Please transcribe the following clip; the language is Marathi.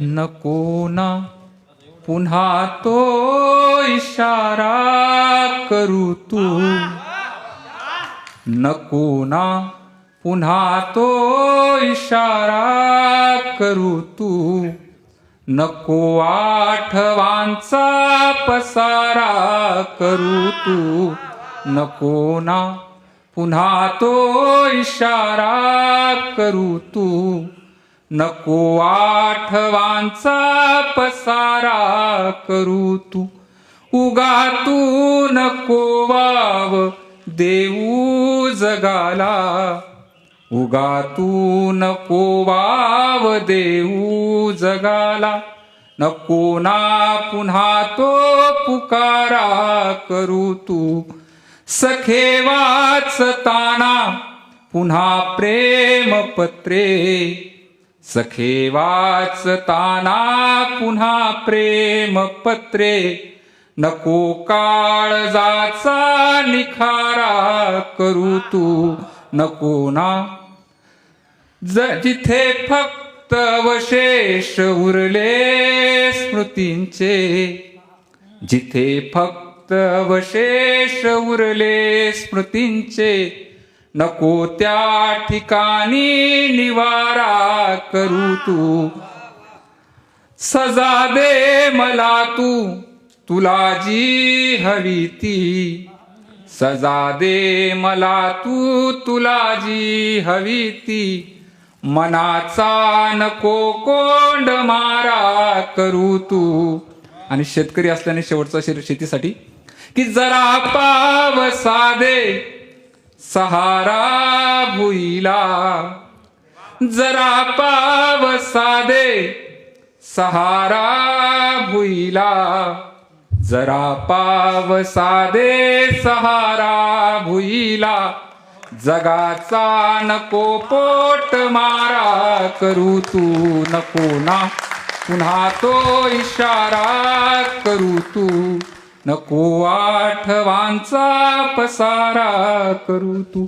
नको ना. पुन्हा तो इशारा करू तू. नको ना. पुन्हा तो इशारा करू तू. नको आठवांचा पसारा करू तू. नको ना. पुन्हा तो इशारा करू तू. नको आठवांचा पसारा करू तू. उगा तू नको वाव देऊ जगाला. उगा तू नको वाव देऊ जगाला. नको ना पुन्हा तो पुकारा करू तू. सखे वाचताना पुन्हा प्रेम पत्रे सखे वाचताना पुन्हा प्रेम पत्रे. नको काळजाचा निखारा करू तू. नको ना. ज जिथे फक्त अवशेष उरले स्मृतींचे. जिथे फक्त अवशेष उरले स्मृतींचे. नको त्या ठिकाणी निवारा करू तू. सजा दे मला तू तुला जी हवी ती. सजा दे मला तू तुला जी हवी ती. मनाचा नको कोंड मारा करू तू. आणि शेतकरी असल्याने शेवटचा शेतीसाठी की जरा पाव दे सहारा भुईला. जरा पावसा दे सहारा भुईला. जरा पावसा दे सहारा भुईला. जगाचा नको पोट मारा करू तू नको ना. पुन्हा तो इशारा करू तू. नको आठवांचा पसारा करू तू.